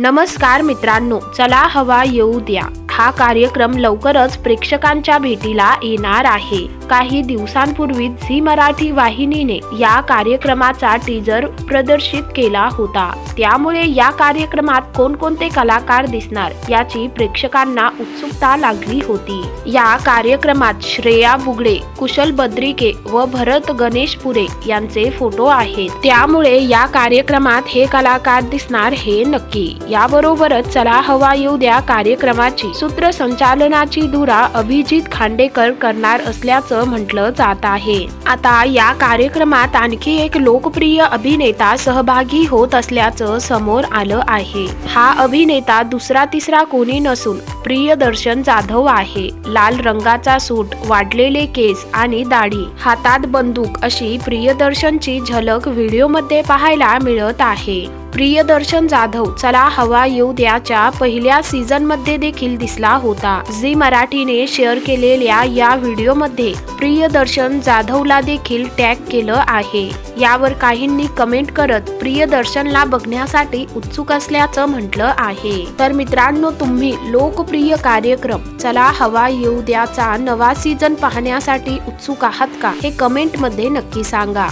नमस्कार मित्रांनो चला हवा येऊ द्या. हा कार्यक्रम लवकरच प्रेक्षकांच्या भेटीला येणार आहे. काही दिवसांपूर्वी झी मराठी वाहिनीने या कार्यक्रमाचा टीजर प्रदर्शित केला होता. त्यामुळे या कार्यक्रमात कोणकोणते कलाकार दिसणार याची प्रेक्षकांना उत्सुकता लागली होती. या कार्यक्रमात श्रेया बुगडे कुशल बद्रिके व भरत गणेशपुरे यांचे फोटो आहेत. त्यामुळे या कार्यक्रमात हे कलाकार दिसणार हे नक्की. याबरोबरच चला हवा येऊ द्या कार्यक्रमाची सूत्रसंचालनाची धुरा अभिजित खांडेकर करणार असल्याचं म्हटलं जात आहे. आता या कार्यक्रमात आणखी एक लोकप्रिय अभिनेता सहभागी होत असल्याचं समोर आलं आहे. हा अभिनेता दुसरा तिसरा कोणी नसून प्रियदर्शन जाधव आहे. लाल रंगाचा सूट वाढलेले केस आणि दाढी हातात बंदूक अशी प्रियदर्शनची झलक व्हिडिओमध्ये पाहायला मिळत आहे. प्रियदर्शन जाधव चला हवा येऊ द्याच्या पहिल्या सीझनमध्ये देखील दिसला होता. झी मराठीने शेअर केलेल्या या व्हिडिओमध्ये प्रियदर्शन जाधवला देखील टॅग केलं आहे. यावर काहींनी कमेंट करत प्रियदर्शनला बघण्यासाठी उत्सुक असल्याचं म्हटलं आहे. तर मित्रांनो तुम्ही लोकप्रिय कार्यक्रम चला हवा येऊ द्याचा नवा सीझन पाहण्यासाठी उत्सुक आहात का? हे कमेंटमध्ये नक्की सांगा.